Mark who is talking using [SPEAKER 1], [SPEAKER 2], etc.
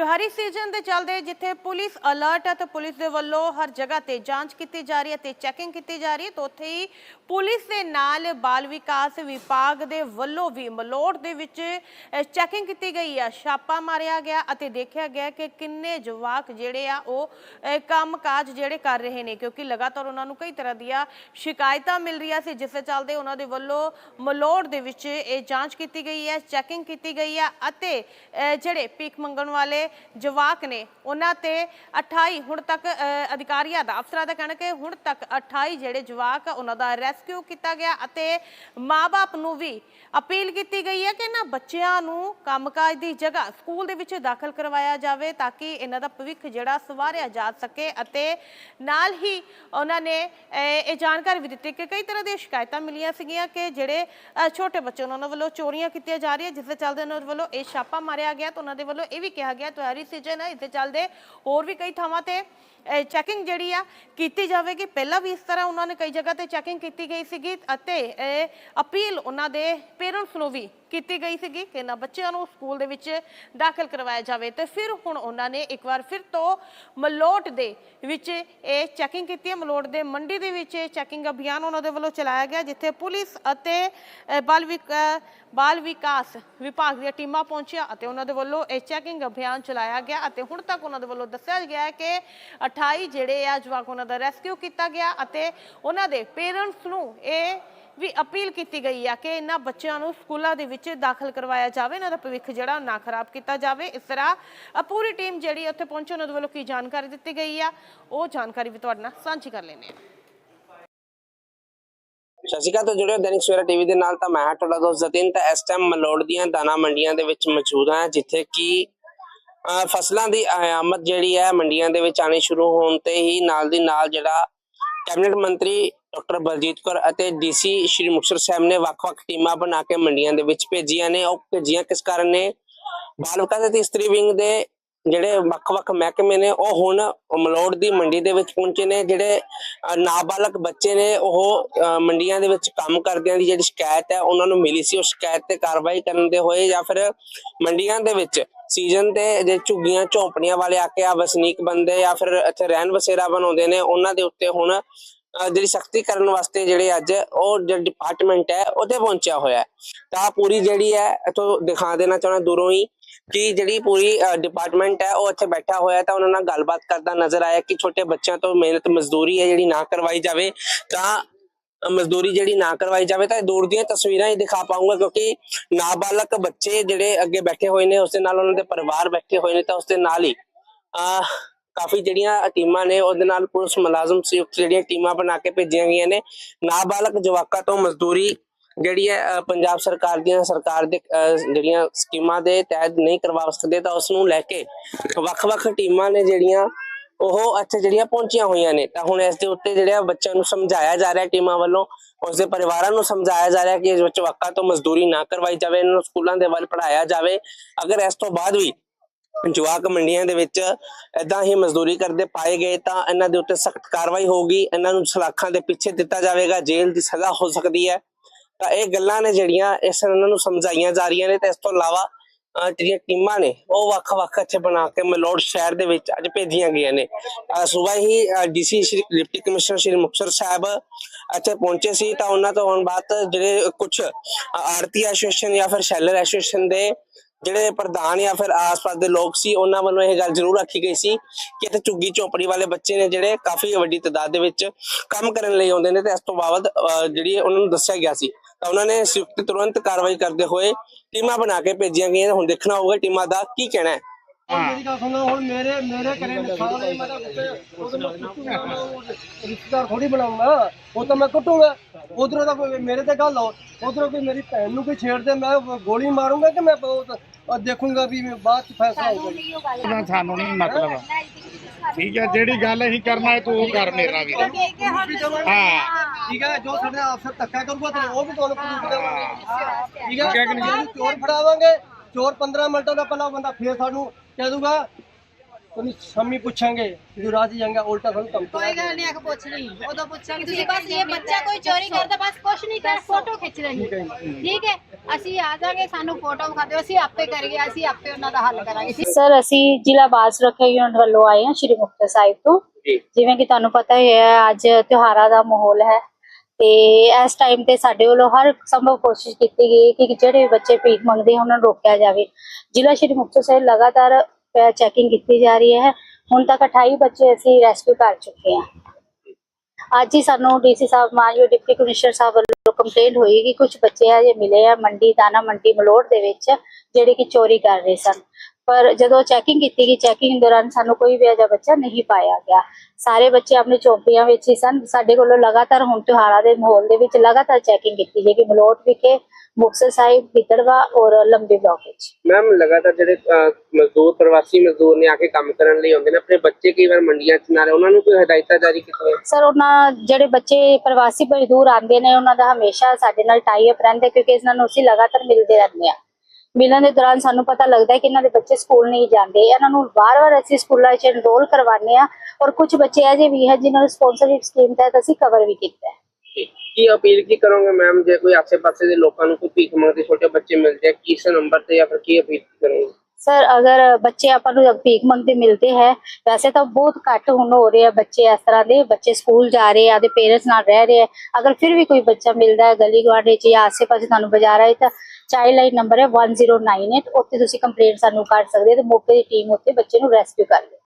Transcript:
[SPEAKER 1] ਤਿਉਹਾਰੀ season ਦੇ ਚੱਲਦੇ ਜਿੱਥੇ ਪੁਲਿਸ ਅਲਰਟ ਹੈ ਤੇ ਪੁਲਿਸ ਦੇ ਵੱਲੋਂ ਹਰ ਜਗ੍ਹਾ ਤੇ ਜਾਂਚ ਕੀਤੀ ਜਾ ਰਹੀ ਹੈ ਤੇ ਚੈਕਿੰਗ ਕੀਤੀ ਜਾ ਰਹੀ ਹੈ ਤਾਂ ਉੱਥੇ ਹੀ ਪੁਲਿਸ ਦੇ ਨਾਲ ਬਾਲ ਵਿਕਾਸ ਵਿਭਾਗ ਦੇ ਵੱਲੋਂ ਵੀ ਮਲੋਟ ਦੇ ਵਿੱਚ ਚੈਕਿੰਗ ਕੀਤੀ ਗਈ ਹੈ। ਛਾਪਾ ਮਾਰਿਆ ਗਿਆ ਅਤੇ ਦੇਖਿਆ ਗਿਆ ਕਿ ਕਿੰਨੇ ਜਵਾਕ ਜਿਹੜੇ ਆ ਉਹ ਅ, ਕੰਮਕਾਜ ਜਿਹੜੇ ਕਰ ਰਹੇ ਨੇ ਕਿਉਂਕਿ ਲਗਾਤਾਰ ਉਹਨਾਂ ਨੂੰ ਕਈ ਤਰ੍ਹਾਂ ਦੀਆਂ ਸ਼ਿਕਾਇਤਾਂ ਮਿਲ ਰਹੀਆਂ ਸੀ ਜਿਸ ਦੇ ਚੱਲਦੇ ਉਹਨਾਂ ਦੇ ਵੱਲੋਂ ਮਲੋਟ ਦੇ ਵਿੱਚ ਇਹ ਜਾਂਚ ਕੀਤੀ ਗਈ ਹੈ ਚੈਕਿੰਗ ਕੀਤੀ ਗਈ ਹੈ ਅਤੇ ਜਿਹੜੇ ਭੀਖ ਮੰਗਣ ਵਾਲੇ ਜਵਾਕ ਨੇ ਉਹਨਾਂ ਤੇ 28 ਹੁਣ ਤੱਕ ਅ, ਅਧਿਕਾਰੀਆਂ ਦਾ ਅਫਸਰਾਂ ਦਾ ਕਹਿਣਾ ਕਿ ਹੁਣ ਤੱਕ 28 ਜਿਹੜੇ ਜਵਾਕ ਆ, ਉਹਨਾਂ ਦਾ ਰੈਸਕਿਊ ਕੀਤਾ ਗਿਆ ਅਤੇ ਮਾਪੇ ਨੂੰ ਵੀ ਅਪੀਲ ਕੀਤੀ ਗਈ ਹੈ ਕਿ ਇਹਨਾਂ ਬੱਚਿਆਂ ਨੂੰ ਕੰਮਕਾਜ ਦੀ ਜਗ੍ਹਾ ਸਕੂਲ ਦੇ ਵਿੱਚ ਦਾਖਲ ਕਰਵਾਇਆ ਜਾਵੇ ਤਾਂ ਕਿ ਇਹਨਾਂ ਦਾ ਭਵਿੱਖ ਜਿਹੜਾ ਸਵਾਰਿਆ ਜਾ ਸਕੇ ਅਤੇ ਨਾਲ ਹੀ ਉਹਨਾਂ ਨੇ ਇਹ ਜਾਣਕਾਰੀ ਵੀ ਦਿੱਤੀ ਕਿ ਕਈ ਤਰ੍ਹਾਂ ਦੀਆਂ ਸ਼ਿਕਾਇਤਾਂ ਮਿਲੀਆਂ ਸੀਗੀਆਂ ਕਿ ਜਿਹੜੇ ਛੋਟੇ ਬੱਚੇ ਉਹਨਾਂ ਵੱਲੋਂ ਚੋਰੀਆਂ ਕੀਤੀਆਂ ਜਾ ਰਹੀਆਂ ਜਿਸ ਦੇ ਚੱਲਦੇ ਉਹਨਾਂ ਵੱਲੋਂ ਇਹ ਛਾਪਾ ਮਾਰਿਆ ਗਿਆ ਤਾਂ ਉਹਨਾਂ ਦੇ ਵੱਲੋਂ ਇਹ ਵੀ ਕਿਹਾ ਗਿਆ ਤਿਉਹਾਰੀ ਸੀਜ਼ਨ ਹੈ ਇਸ ਦੇ ਚੱਲਦੇ, ਹੋਰ ਵੀ ਕਈ ਥਾਵਾਂ ਤੇ ਚੈਕਿੰਗ ਜਿਹੜੀ ਆ ਕੀਤੀ ਜਾਵੇਗੀ। ਪਹਿਲਾਂ ਵੀ ਇਸ ਤਰ੍ਹਾਂ ਉਹਨਾਂ ਨੇ ਕਈ ਜਗ੍ਹਾ ਤੇ ਚੈਕਿੰਗ ਕੀਤੀ ਗਈ ਸੀਗੀ ਅਤੇ ਅਪੀਲ ਉਹਨਾਂ ਦੇ ਪੇਰੈਂਟਸ ਨੂੰ ਵੀ ਕੀਤੀ ਗਈ ਸੀਗੀ ਕਿ ਇਹਨਾਂ ਬੱਚਿਆਂ ਨੂੰ ਸਕੂਲ ਦੇ ਵਿੱਚ ਦਾਖਲ ਕਰਵਾਇਆ ਜਾਵੇ। ਤੇ ਫਿਰ ਹੁਣ ਉਹਨਾਂ ਨੇ ਇੱਕ ਵਾਰ ਫਿਰ ਤੋਂ ਮਲੋਟ ਦੇ ਵਿੱਚ ਇਹ ਚੈਕਿੰਗ ਕੀਤੀ ਹੈ। ਮਲੋਟ ਦੇ ਮੰਡੀ ਦੇ ਵਿੱਚ ਇਹ ਚੈਕਿੰਗ ਅਭਿਆਨ ਉਹਨਾਂ ਦੇ ਵੱਲੋਂ ਚਲਾਇਆ ਗਿਆ, ਜਿੱਥੇ ਪੁਲਿਸ ਅਤੇ ਬਾਲ ਬਲ ਬਾਲ ਵਿਕਾਸ ਵਿਭਾਗ ਦੀਆਂ ਟੀਮਾਂ ਪਹੁੰਚੀਆਂ ਅਤੇ ਉਹਨਾਂ ਦੇ ਵੱਲੋਂ ਇਹ ਚੈਕਿੰਗ ਅਭਿਆਨ ਚਲਾਇਆ ਗਿਆ ਅਤੇ ਹੁਣ ਤੱਕ ਉਹਨਾਂ ਦੇ ਵੱਲੋਂ ਦੱਸਿਆ ਗਿਆ ਹੈ ਕਿ 28 ਜਿਹੜੇ ਆ ਜਵਾਕ ਉਹਨਾਂ ਦਾ ਰੈਸਕਿਊ ਕੀਤਾ ਗਿਆ ਅਤੇ ਉਹਨਾਂ ਦੇ ਪੇਰੈਂਟਸ ਨੂੰ ਇਹ ਵੀ ਅਪੀਲ ਕੀਤੀ ਗਈ ਆ ਕਿ ਇਹਨਾਂ ਬੱਚਿਆਂ ਨੂੰ ਸਕੂਲਾਂ ਦੇ ਵਿੱਚ ਦਾਖਲ ਕਰਵਾਇਆ ਜਾਵੇ, ਇਹਨਾਂ ਦਾ ਭਵਿੱਖ ਜਿਹੜਾ ਨਾ ਖਰਾਬ ਕੀਤਾ ਜਾਵੇ। ਇਸ ਤਰ੍ਹਾਂ ਪੂਰੀ ਟੀਮ ਜਿਹੜੀ ਉੱਥੇ ਪਹੁੰਚੀ, ਉਹਨਾਂ ਦੇ ਵੱਲੋਂ ਕੀ ਜਾਣਕਾਰੀ ਦਿੱਤੀ ਗਈ ਆ? ਉਹ ਜਾਣਕਾਰੀ ਵੀ ਤੁਹਾਡੇ ਨਾਲ ਸਾਂਝੀ ਕਰ ਲੈਂਦੇ ਹਾਂ।
[SPEAKER 2] ਸਤਿ ਸ਼੍ਰੀ ਅਕਾਲ ਤੋਂ ਜੁੜਿਓ ਦੈਨਿਕ ਸਵੇਰਾ ਟੀਵੀ ਦੇ ਨਾਲ, ਤਾਂ ਮੈਂ ਹਾਂ ਤੁਹਾਡਾ ਦੋਸਤ ਜਤਿਨ। ਤਾਂ ਇਸ ਟਾਈਮ ਮਲੋੜ ਦੀਆਂ ਦਾਣਾ ਮੰਡੀਆਂ ਦੇ ਵਿੱਚ ਮੌਜੂਦ ਹਾਂ, ਜਿੱਥੇ ਕਿ ਫਸਲਾਂ ਦੀ ਆਮਦ ਜਿਹੜੀ ਹੈ, ਮੰਡੀਆਂ ਦੇ ਵਿੱਚ ਆਣੀ ਸ਼ੁਰੂ ਹੋਣ ਤੇ ਹੀ ਨਾਲ ਦੀ ਨਾਲ ਜਿਹੜਾ ਕੈਬਨਿਟ ਮੰਤਰੀ ਡਾਕਟਰ ਬਲਜੀਤ ਕੌਰ ਅਤੇ ਡੀਸੀ ਸ਼੍ਰੀ ਮੁਕਤਸਰ ਸਾਹਿਬ ਨੇ ਵੱਖ-ਵੱਖ ਟੀਮਾਂ ਬਣਾ ਕੇ ਮੰਡੀਆਂ ਦੇ ਵਿੱਚ ਭੇਜੀਆਂ ਨੇ। ਉਹ ਭੇਜੀਆਂ ਕਿਸ ਕਾਰਨ ਨੇ? ਬਾਲ ਵਿਕਾਸ ਅਤੇ ਇਸਤਰੀ ਵਿੰਗ ਦੇ ਜਿਹੜੇ ਵੱਖ-ਵੱਖ ਮਹਿਕਮੇ ਨੇ, ਉਹ ਹੁਣ ਮਲੋੜ ਦੀ ਮੰਡੀ ਦੇ ਵਿੱਚ ਪਹੁੰਚੇ ਨੇ। ਜਿਹੜੇ ਨਾਬਾਲਗ ਬੱਚੇ ਨੇ, ਉਹ ਮੰਡੀਆਂ ਦੇ ਵਿੱਚ ਕੰਮ ਕਰਦਿਆਂ ਦੀ ਜਿਹੜੀ ਸ਼ਿਕਾਇਤ ਹੈ, ਉਹਨਾਂ ਨੂੰ ਮਿਲੀ ਸੀ। ਉਹ ਸ਼ਿਕਾਇਤ ਤੇ ਕਾਰਵਾਈ ਕਰਨ ਦੇ ਹੋਏ ਜਾਂ ਫਿਰ ਮੰਡੀਆਂ ਦੇ ਵਿੱਚ ਸੀਜ਼ਨ ਤੇ ਜੇ ਝੁੱਗੀਆਂ, ਝੌਂਪੜੀਆਂ ਵਾਲੇ ਆ ਕੇ ਆ ਵਸਨੀਕ ਬੰਦੇ ਜਾਂ ਫਿਰ ਇੱਥੇ ਰਹਿਣ ਵਸੇਰਾ ਬਣਾਉਂਦੇ ਨੇ, ਉਹਨਾਂ ਦੇ ਉੱਤੇ ਹੁਣ ਜਿਹੜੀ ਸਖਤੀ ਕਰਨ ਵਾਸਤੇ ਜਿਹੜੇ ਅੱਜ ਉਹ ਜਿਹੜਾ ਡਿਪਾਰਟਮੈਂਟ ਹੈ ਉਹਦੇ ਪਹੁੰਚਿਆ ਹੋਇਆ ਤਾਂ ਪੂਰੀ ਜਿਹੜੀ ਹੈ, ਇਥੋਂ ਦਿਖਾ ਦੇਣਾ ਚਾਹੁੰਦਾ ਦੂਰੋਂ ਹੀ ਕਿ ਜਿਹੜੀ ਪੂਰੀ ਡਿਪਾਰਟਮੈਂਟ ਹੈ, ਉਹ ਇੱਥੇ ਬੈਠਾ ਹੋਇਆ ਤਾਂ ਉਹਨਾਂ ਨਾਲ ਗੱਲਬਾਤ ਕਰਦਾ ਨਜ਼ਰ ਆਇਆ ਕਿ ਛੋਟੇ ਬੱਚਿਆਂ ਤੋਂ ਮਿਹਨਤ, ਮਜ਼ਦੂਰੀ ਹੈ ਜਿਹੜੀ ਨਾ ਕਰਵਾਈ ਜਾਵੇ। ਤਾਂ ਮਜ਼ਦੂਰੀ ਜਿਹੜੀ ਨਾ ਕਰਵਾਈ ਜਾਵੇ ਤਾਂ ਇਹ ਦੂਰ ਦੀਆਂ ਤਸਵੀਰਾਂ ਹੀ ਦਿਖਾ ਪਾਉਂਗਾ ਕਿਉਂਕਿ ਨਾਬਾਲਗ ਬੱਚੇ ਜਿਹੜੇ ਅੱਗੇ ਬੈਠੇ ਹੋਏ ਨੇ ਉਸ ਦੇ ਨਾਲ ਉਹਨਾਂ ਦੇ ਪਰਿਵਾਰ ਬੈਠੇ ਹੋਏ ਨੇ ਤਾਂ ਉਸ ਦੇ ਨਾਲ ਹੀ ਆ ਕਾਫੀ ਜਿਹੜੀਆਂ ਟੀਮਾਂ ਨੇ, ਉਹਦੇ ਨਾਲ ਪੁਲਿਸ ਮੁਲਾਜ਼ਮ ਸੰਯੁਕਤ ਜਿਹੜੀਆਂ ਟੀਮਾਂ ਬਣਾ ਕੇ ਭੇਜੀਆਂ ਗਈਆਂ ਨੇ। ਨਾਬਾਲਗ ਜਵਾਕਾਂ ਤੋਂ ਮਜ਼ਦੂਰੀ ਜਿਹੜੀ ਹੈ ਪੰਜਾਬ ਸਰਕਾਰ ਦੀਆਂ ਸਰਕਾਰ ਦੇ ਜਿਹੜੀਆਂ ਸਕੀਮਾਂ ਦੇ ਤਹਿਤ ਨਹੀਂ ਕਰਵਾ ਸਕਦੇ, ਤਾਂ ਉਸ ਨੂੰ ਲੈ ਕੇ ਵੱਖ-ਵੱਖ ਟੀਮਾਂ ਨੇ ਜਿਹੜੀਆਂ, ਉਹ ਇੱਥੇ ਜਿਹੜੀਆਂ ਪਹੁੰਚੀਆਂ ਹੋਈਆਂ ਨੇ। ਤਾਂ ਹੁਣ ਇਸ ਦੇ ਉੱਤੇ ਜਿਹੜਾ ਬੱਚਿਆਂ ਨੂੰ ਸਮਝਾਇਆ ਜਾ ਰਿਹਾ ਟੀਮਾਂ ਵੱਲੋਂ, ਉਸ ਦੇ ਪਰਿਵਾਰਾਂ ਨੂੰ ਸਮਝਾਇਆ ਜਾ ਰਿਹਾ ਕਿ ਇਸ ਵਿੱਚ ਵਕਾ ਤੋਂ ਮਜ਼ਦੂਰੀ ਨਾ ਕਰਵਾਈ ਜਾਵੇ, ਇਹਨਾਂ ਨੂੰ ਸਕੂਲਾਂ ਦੇ ਵੱਲ ਪੜਾਇਆ ਜਾਵੇ। ਅਗਰ ਇਸ ਤੋਂ ਬਾਅਦ ਵੀ ਜਵਾਕ ਮੰਡੀਆਂ ਦੇ ਵਿੱਚ ਇਦਾਂ ਹੀ ਮਜ਼ਦੂਰੀ ਕਰਦੇ ਪਾਏ ਗਏ ਤਾਂ ਇਹਨਾਂ ਦੇ ਉੱਤੇ ਸਖਤ ਕਾਰਵਾਈ ਹੋਊਗੀ। ਇਹਨਾਂ ਨੂੰ ਸਲਾਖਾਂ ਦੇ ਪਿੱਛੇ ਦਿੱਤਾ ਜਾਵੇਗਾ, ਜੇਲ੍ਹ ਦੀ ਸਜ਼ਾ ਹੋ ਸਕਦੀ ਹੈ। ਤਾਂ ਇਹ ਗੱਲਾਂ ਨੇ ਜਿਹੜੀਆਂ ਇਸ ਇਹਨਾਂ ਨੂੰ ਸਮਝਾਈਆਂ ਜਾ ਰਹੀਆਂ ਨੇ ਤੇ ਇਸ ਤੋਂ ਇਲਾਵਾ ਜਿਹੜੀਆਂ ਟੀਮਾਂ ਨੇ, ਉਹ ਵੱਖ-ਵੱਖ ਇੱਥੇ ਬਣਾ ਕੇ ਮਲੋੜ ਸ਼ਹਿਰ ਦੇ ਵਿੱਚ ਅੱਜ ਭੇਜੀਆਂ ਗਈਆਂ ਨੇ। ਸਵੇਰ ਹੀ DC Shri, deputy commissioner Shri Muktsar Sahib ਇੱਥੇ ਪਹੁੰਚੇ ਸੀ ਤਾਂ ਉਹਨਾਂ ਤੋਂ ਹੁਣ ਬਾਅਦ ਜਿਹੜੇ ਕੁਝ ਆਰਤੀ ਐਸੋਸੀਏਸ਼ਨ ਜਾਂ ਫਿਰ ਸ਼ੈਲਰ ਐਸੋਸੀਏਸ਼ਨ ਦੇ ਜਿਹੜੇ ਪ੍ਰਧਾਨ ਜਾਂ ਫਿਰ ਆਸ-ਪਾਸ ਦੇ ਲੋਕ ਸੀ, ਉਹਨਾਂ ਵੱਲੋਂ ਇਹ ਗੱਲ ਜ਼ਰੂਰ ਰੱਖੀ ਗਈ ਸੀ ਕਿ ਇੱਥੇ ਝੁੱਗੀ ਝੋਪੜੀ ਵਾਲੇ ਬੱਚੇ ਨੇ ਜਿਹੜੇ ਕਾਫੀ ਵੱਡੀ ਤਾਦਾਦ ਦੇ ਵਿੱਚ ਕੰਮ ਕਰਨ ਲਈ ਆਉਂਦੇ ਨੇ ਤੇ ਇਸ ਤੋਂ ਬਾਅਦ ਜਿਹੜੀ ਉਹਨਾਂ ਨੂੰ ਦੱਸਿਆ ਗਿਆ ਸੀ। ਤਾਂ ਉਹਨਾਂ ਨੇ ਸੰਯੁਕਤ ਤੁਰੰਤ ਕਾਰਵਾਈ ਕਰਦੇ ਹੋਏ ਟੀਮਾਂ ਬਣਾ ਕੇ ਭੇਜੀਆਂ ਗਈਆਂ ਹੁਣ ਦੇਖਣਾ ਹੋਊਗਾ ਟੀਮਾਂ ਦਾ ਕੀ ਕਹਿਣਾ ਹੈ।
[SPEAKER 3] ਮੇਰੀ ਗੱਲ ਸੁਣੋ, ਹੁਣ ਮੇਰੇ ਮੇਰੇ ਘਰੇ ਨੁਕਸਾਨ ਹੈ ਮੈਂ ਤਾਂ ਉੱਤੇ ਉਹ ਰਿਸ਼ਤੇਦਾਰ ਥੋੜੀ ਬਣਾਉਂਗਾ ਉਹ ਤਾਂ ਮੈਂ ਕੁੱਟੂਗਾ। ਉਧਰੋਂ ਤਾਂ ਕੋਈ ਮੇਰੇ ਤੇ ਗੱਲ ਹੋ ਉਧਰੋਂ ਕੋਈ ਮੇਰੀ ਭੈਣ ਨੂੰ ਕੋਈ ਛੇੜਦੇ ਮੈਂ ਗੋਲੀ ਮਾਰੂੰਗਾ ਕਿ ਮੈਂ ਉਹ ਦੇਖੂੰਗਾ ਵੀ ਬਾਅਦ ਚ ਫੈਸਲਾ ਹੋਊਗਾ
[SPEAKER 4] ਸਾਨੂੰ ਨਹੀਂ ਮਤਲਬ। ਠੀਕ ਹੈ ਜਿਹੜੀ ਗੱਲ ਅਸੀਂ ਕਰਨਾ ਹੈ ਤੂੰ ਉਹ ਕਰ ਮੇਰਾ ਵੀ। ਹਾਂ।
[SPEAKER 3] ਠੀਕ ਹੈ ਜੋ ਸਾਡੇ ਅਫਸਰ ਧੱਕਾ ਕਰੂਗਾ ਤੇ ਉਹ ਵੀ ਤੁਹਾਨੂੰ ਪ੍ਰੂਫ ਦੇਵਾਂਗੇ। ਠੀਕ ਹੈ ਚੋਰ ਫੜਾਵਾਂਗੇ ਚੋਰ 15 ਮਿੰਟਾਂ ਦਾ ਪਹਿਲਾਂ ਬੰਦਾ ਫੇਰ ਸਾਨੂੰ ਕਹਿ ਦੂਗਾ ਤੁਹਾਨੂੰ ਸ਼ਾਮੀ ਪੁੱਛਾਂਗੇ ਜਦੋਂ ਰਾਤ ਜਾਏਗਾ ਉਲਟਾ ਸਾਨੂੰ ਧਮਕੀ
[SPEAKER 5] ਕੋਈ ਗੱਲ ਨਹੀਂ ਆਖ ਪੁੱਛ ਲਈ ਉਦੋਂ ਪੁੱਛਾਂਗੇ ਤੁਸੀਂ ਬਸ ਇਹ ਬੱਚਾ ਕੋਈ ਚੋਰੀ ਕਰਦਾ ਬਸ ਕੁਛ ਨਹੀਂ ਕਰ ਫੋਟੋ ਖਿੱਚ ਲੈਣੀ
[SPEAKER 3] ਠੀਕ ਹੈ ਜੀ।
[SPEAKER 5] ਠੀਕ ਹੈ। ਅਸੀਂ ਆ ਜਾਾਂਗੇ ਸਾਨੂੰ ਫੋਟੋ ਵਿਖਾ ਦਿਓ ਅਸੀਂ ਆਪੇ ਕਰੀਏ ਅਸੀਂ ਆਪੇ ਉਹਨਾਂ ਦਾ ਹੱਲ ਕਰਾਂਗੇ।
[SPEAKER 6] ਸਰ ਅਸੀਂ ਜ਼ਿਲ੍ਹਾ ਬਾਲ ਸੁਰੱਖਿਆ ਯੂਨਿਟ ਵੱਲੋਂ ਆਏ ਹਾਂ ਸ਼੍ਰੀ ਮੁਕਤਸਰ ਸਾਹਿਬ ਤੋਂ।
[SPEAKER 2] ਜੀ।
[SPEAKER 6] ਜਿਵੇਂ ਕਿ ਤੁਹਾਨੂੰ ਪਤਾ ਹੀ ਹੈ ਅੱਜ ਤਿਉਹਾਰਾਂ ਦਾ ਮਾਹੌਲ ਹੈ। ਤੇ ਇਸ ਟਾਈਮ ਤੇ ਸਾਡੇ ਵੱਲੋਂ ਹਰ ਸੰਭਵ ਕੋਸ਼ਿਸ਼ ਕੀਤੀ ਗਈ ਕਿ ਜਿਹੜੇ ਬੱਚੇ ਭੀਖ ਮੰਗਦੇ ਹਨ ਉਹਨਾਂ ਨੂੰ ਰੋਕਿਆ ਜਾਵੇ। ਜ਼ਿਲ੍ਹਾ ਸ਼੍ਰੀ ਮੁਕਤਸਰ ਸਾਹਿਬ ਲਗਾਤਾਰ ਚੈਕਿੰਗ ਕੀਤੀ ਜਾ ਰਹੀ ਹੈ। ਹੁਣ ਤੱਕ 28 ਬੱਚੇ ਅਸੀਂ ਰੈਸਕਿਊ ਕਰ ਚੁੱਕੇ ਹਾਂ। ਅੱਜ ਹੀ ਸਾਨੂੰ ਡੀਸੀ ਸਾਹਿਬ, ਮਾਨਯੋਗ ਡਿਪਟੀ ਕਮਿਸ਼ਨਰ ਸਾਹਿਬ ਵੱਲੋਂ ਕੰਪਲੇਂਟ ਹੋਈ ਕਿ ਕੁਝ ਬੱਚੇ ਆ ਜੇ ਮਿਲੇ ਆ ਮੰਡੀ, ਦਾਣਾ ਮੰਡੀ ਮਲੋੜ ਦੇ ਵਿੱਚ, ਜਿਹੜੇ ਕਿ ਚੋਰੀ ਕਰ ਰਹੇ ਸਨ। ਪਰ ਜਦੋਂ ਚੈਕਿੰਗ ਕੀਤੀ ਗਈ ਚੈਕਿੰਗ ਦੌਰਾਨ ਸਾਨੂੰ ਕੋਈ ਵੀ ਅਜਿਹਾ ਬੱਚਾ ਨਹੀਂ ਪਾਇਆ ਗਿਆ। ਸਾਰੇ ਬੱਚੇ ਆਪਣੇ ਚੌਂਕੀਆਂ ਵਿੱਚ ਹੀ ਸਨ। ਸਾਡੇ ਕੋਲੋਂ ਲਗਾਤਾਰ ਹੁਣ ਤਿਉਹਾਰਾਂ ਦੇ ਮਾਹੌਲ ਦੇ ਵਿੱਚ ਲਗਾਤਾਰ ਚੈਕਿੰਗ ਕੀਤੀ ਜਾਏਗੀ ਮਲੋਟ ਵਿਖੇ ਮੁਕਤਸਰ ਸਾਹਿਬ ਗਿੱਦੜਵਾ ਔਰ ਲੰਬੀ ਬਲਾਕ ਵਿੱਚ।
[SPEAKER 2] ਮੈਮ ਲਗਾਤਾਰ ਜਿਹੜੇ ਮਜ਼ਦੂਰ ਪ੍ਰਵਾਸੀ ਮਜ਼ਦੂਰ ਨੇ ਆ ਕੇ ਕੰਮ ਕਰਨ ਲਈ ਆਉਂਦੇ ਨੇ ਆਪਣੇ ਬੱਚੇ ਕਈ ਵਾਰ ਮੰਡੀਆਂ 'ਚ ਨਾ ਰਹੇ ਉਹਨਾਂ ਨੂੰ ਕੋਈ ਹਦਾਇਤਾਂ ਜਾਰੀ ਕੀਤੀਆਂ
[SPEAKER 6] ਸਰ ਉਹਨਾਂ ਜਿਹੜੇ ਬੱਚੇ ਪ੍ਰਵਾਸੀ ਮਜ਼ਦੂਰ ਆਉਂਦੇ ਨੇ ਉਹਨਾਂ ਦਾ ਹਮੇਸ਼ਾ ਸਾਡੇ ਨਾਲ ਟਾਈ ਅਪ ਰਹਿੰਦਾ ਕਿਉਂਕਿ ਇਹਨਾਂ ਨੂੰ ਅਸੀਂ ਲਗਾਤਾਰ ਮਿਲਦੇ ਰਹਿੰਦੇ ਆ ਮਿਲਣ ਦੇ ਦੌਰਾਨ ਸਾਨੂੰ ਪਤਾ ਲੱਗਦਾ ਹੈ ਕਿ ਇਹਨਾਂ ਦੇ ਬੱਚੇ ਸਕੂਲ ਨਹੀਂ ਜਾਂਦੇ। ਇਹਨਾਂ ਨੂੰ ਵਾਰ-ਵਾਰ ਅਸੀਂ ਸਕੂਲਾਂ 'ਚ ਐਨਰੋਲ ਕਰਵਾਉਂਦੇ ਆ ਔਰ ਕੁਝ ਬੱਚੇ ਅਜੇ ਵੀ ਹੈ ਜਿਨ੍ਹਾਂ ਨੂੰ ਸਪਾਂਸਰਸ਼ਿਪ ਸਕੀਮ ਤਹਿਤ ਅਸੀਂ ਕਵਰ ਵੀ ਕੀਤਾ ਹੈ।
[SPEAKER 2] ਕੀ ਅਪੀਲ ਕੀ ਕਰੋਗੇ ਮੈਮ ਜੇ ਕੋਈ ਆਸੇ-ਪਾਸੇ ਦੇ ਲੋਕਾਂ ਨੂੰ ਕੋਈ ਭੀਖ ਮੰਗਦੇ ਛੋਟੇ ਬੱਚੇ ਮਿਲ ਜਾਏ ਕਿਸ ਨੰਬਰ ਤੇ ਜਾਂ ਫਿਰ ਕੀ ਅਪੀਲ ਕਰੋਗੇ?
[SPEAKER 6] ਸਰ ਅਗਰ ਬੱਚੇ ਆਪਾਂ ਨੂੰ ਭੀਖ ਮੰਗਦੇ ਮਿਲਦੇ ਹੈ, ਵੈਸੇ ਤਾਂ ਬਹੁਤ ਘੱਟ ਹੁਣ ਹੋ ਰਹੇ ਆ ਬੱਚੇ ਇਸ ਤਰ੍ਹਾਂ ਦੇ। ਬੱਚੇ ਸਕੂਲ ਜਾ ਰਹੇ ਆ ਦੇ ਪੇਰੈਂਟਸ ਨਾਲ ਰਹਿ ਰਹੇ ਆ। ਅਗਰ ਫਿਰ ਵੀ ਕੋਈ ਬੱਚਾ ਮਿਲਦਾ ਹੈ ਗਲੀ ਗੁਆਂਢ ਚ ਜਾਂ ਆਸੇ-ਪਾਸੇ ਤੁਹਾਨੂੰ ਬਾਜ਼ਾਰ ਆਏ ਤਾਂ ਚਾਈਲਡ ਲਾਈਨ ਨੰਬਰ ਹੈ 1098 ਉੱਥੇ ਤੁਸੀਂ ਕੰਪਲੇਂਟ ਸਾਨੂੰ ਕਰ ਸਕਦੇ ਹੋ ਤੇ ਮੌਕੇ ਦੀ ਟੀਮ ਉੱਥੇ ਬੱਚੇ ਨੂੰ ਰੈਸਕਿਊ ਕਰ ਲਏ